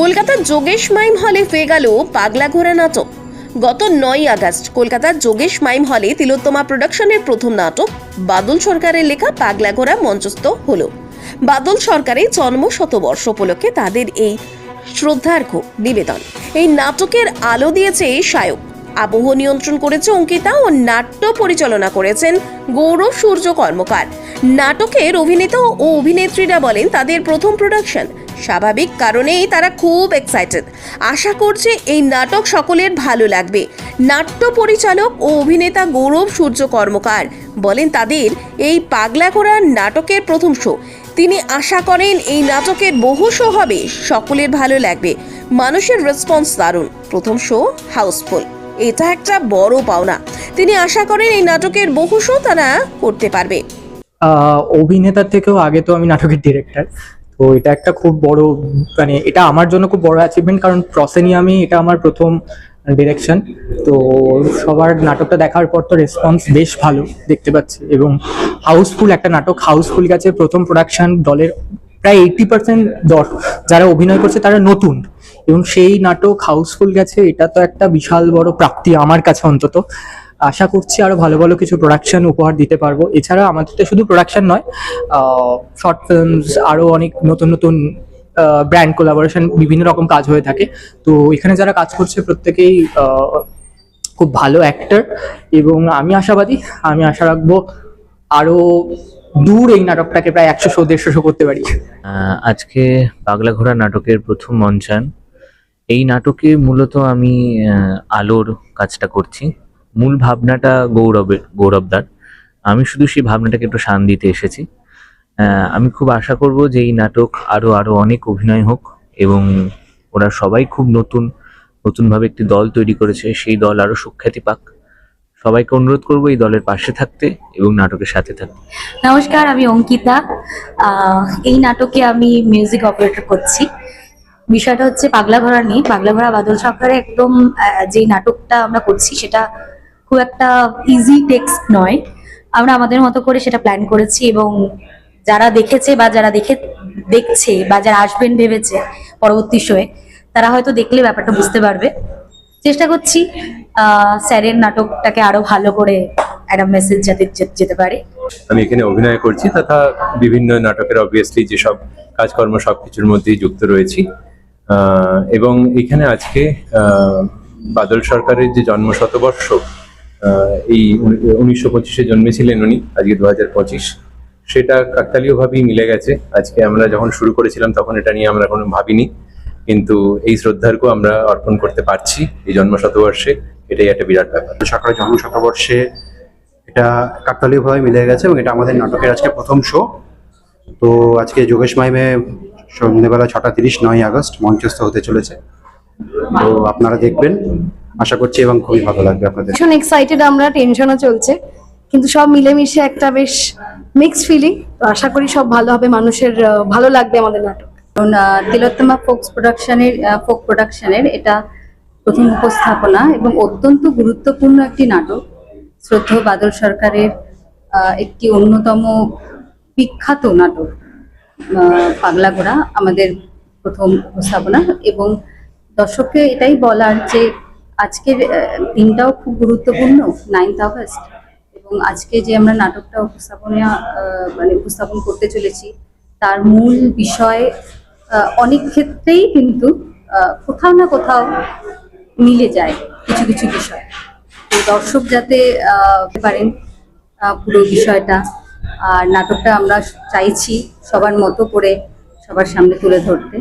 কলকাতার যোগেশ মাইম হলে হয়ে গেল পাগলা ঘোড়া নাটক। গত নয় আগস্ট কলকাতার যোগেশ মাইম হলে তিলোত্তমা প্রোডাকশনের প্রথম নাটক বাদল সরকারের লেখা পাগলা ঘোড়া মঞ্চস্থ হলো। বাদল সরকারের জন্ম শতবর্ষ উপলক্ষে তাদের এই শ্রদ্ধার্ঘ নিবেদন। এই নাটকের আলো দিয়েছে সায়ক আবহ নিয়ন্ত্রণ করেছে অঙ্কিতা ও নাট্য পরিচালনা করেছেন গৌরব সূর্য কর্মকার। নাটকের অভিনেতা ও অভিনেত্রীরা বলেন, তাদের প্রথম প্রোডাকশন স্বাভাবিক কারণেই তারা খুব এক্সাইটেড আশা করছে এই নাটক সকলের ভালো লাগবে। নাট্য পরিচালক ও অভিনেতা গৌরব সূর্য কর্মকার বলেন তাদের এই পাগলা ঘোড়া নাটকের প্রথম শো। তিনি আশা করেন এই নাটকের বহু শো হবে, সকলের ভালো লাগবে। মানুষের রেসপন্স দারুণ। প্রথম শো হাউসফুল এটা একটা বড় পাওনা। তিনি আশা করেন এই নাটকের বহু শো তারা করতে পারবে। অভিনেতার থেকেও আগে তো আমি নাটকের ডিরেক্টর তো এটা একটা খুব বড় মানে এটা আমার জন্য খুব বড় অ্যাচিভমেন্ট কারণ প্রসেনিয়ামে এটা আমার প্রথম ডিরেকশন তো সবার নাটকটা দেখার পর তো রেসপন্স বেশ ভালো দেখতে পাচ্ছি এবং হাউসফুল একটা নাটক হাউসফুল গেছে প্রথম প্রোডাকশন দলের প্রায় এইটি পার্সেন্ট যারা অভিনয় করছে তারা নতুন। এবং সেই নাটক হাউসফুল গেছে, এটা তো একটা বিশাল বড় প্রাপ্তি আমার কাছে অন্তত। আশা করছি আরও ভালো ভালো কিছু প্রোডাকশন উপহার দিতে পারব। এছাড়া আমাদের তো শুধু প্রোডাকশন নয় শর্ট ফিল্মস আরও অনেক নতুন নতুন ব্র্যান্ড কোলাবোরেশন বিভিন্ন রকম কাজ হয়ে থাকে। তো এখানে যারা কাজ করছে প্রত্যেকেই খুব ভালো অ্যাক্টর এবং আমি আশাবাদী, আমি আশা রাখব আরও দূর এই নাটকটাকে প্রায় একশো শো, দেড়শো শো করতে পারি। আজকে পাগলা ঘোড়া নাটকের প্রথম মঞ্চায়ন এই নাটকে মূলত আমি আলোর কাজটা করছি। মূল ভাবনাটা গৌরবের গৌরবদার। আমি শুধু সেই ভাবনাটাকে একটু শান দিতে এসেছি। আমি খুব আশা করব যে এই নাটক আরও আরও অনেক অভিনয় হোক এবং ওরা সবাই খুব নতুন, নতুনভাবে একটি দল তৈরি করেছে। সেই দল আরও সুখ্যাতি পাক। সবাইকে অনুরোধ করব এই দলের পাশে থাকতে এবং নাটকের সাথে থাকতে। নমস্কার, আমি অঙ্কিতা। এই নাটকে আমি মিউজিক অপারেটর করছি। বিষয়টা হচ্ছে পাগলা ঘোড়া নিয়ে। পাগলা ঘোড়া বাদল সরকারের একদম যে নাটকটা আমরা করছি সেটা খুব একটা ইজি টেক্সট নয়। আমরা আমাদের মতো করে সেটা প্ল্যান করেছি এবং যারা দেখেছে বা যারা দেখে, দেখছে বা যারা আসবেন ভেবেছে পরবর্তী শোয়ে তারা হয়তো দেখলে ব্যাপারটা বুঝতে পারবে। চেষ্টা করছি স্যারের নাটকটাকে আরও ভালো করে একটা মেসেজ যাতে যেতে পারে। আমি এখানে অভিনয় করছি তথা বিভিন্ন নাটকের অবভিয়াসলি যেসব কাজকর্ম সবকিছুর মধ্যেই যুক্ত রয়েছি। এবং এখানে আজকে বাদল সরকারের যে জন্ম শতবর্ষ এই উনিশশো পঁচিশে জন্মেছিলেন উনি, আজকে দু হাজার পঁচিশ। সেটা কাকতালীয়ভাবেই মিলে গেছে। আজকে আমরা যখন শুরু করেছিলাম, তখন এটা নিয়ে আমরা কোনো ভাবিনি। কিন্তু এই শ্রদ্ধার্ঘ আমরা অর্পণ করতে পারছি এই জন্ম শতবর্ষে এটাই একটা বিরাট ব্যাপার। সরকারের জন্ম শতবর্ষে এটা কাকতালীয়ভাবে মিলে গেছে এবং এটা আমাদের নাটকের আজকে প্রথম শো। তো আজকে যোগেশ মাইমে সন্ধ্যেবেলা ছটা তিরিশ নয় আগস্ট মঞ্চস্থ হতে চলেছে। তো আপনারা দেখবেন আশা করছি এবং খুবই ভালো লাগবে আপনাদের। ভীষণ এক্সাইটেড আমরা টেনশনও চলছে। কিন্তু সব মিলেমিশে একটা বেশ মিক্সড ফিলিং তো আশা করি সব ভালো হবে মানুষের আহ, ভালো লাগবে আমাদের নাটক। কারণ আহ, তিলোত্তমা ফোকস প্রোডাকশনের ফোক প্রোডাকশনের এটা প্রথম উপস্থাপনা এবং অত্যন্ত গুরুত্বপূর্ণ একটি নাটক। শ্রদ্ধেয় বাদল সরকারের আহ, একটি অন্যতম বিখ্যাত নাটক আহ, পাগলা ঘোড়া আমাদের প্রথম উপস্থাপনা। এবং দর্শককে এটাই বলার যে আজকের দিনটাও খুব গুরুত্বপূর্ণ নাইনথ আগস্ট এবং আজকে যে আমরা নাটকটা উপস্থাপনা মানে উপস্থাপন করতে চলেছি, তার মূল বিষয় অনেক ক্ষেত্রেই কিন্তু কোথাও না কোথাও মিলে যায় কিছু কিছু বিষয়। তো দর্শক যাতে পারেন পুরো বিষয়টা, আর নাটকটা আমরা চাইছি সবার মতো করে সবার সামনে তুলে ধরতে।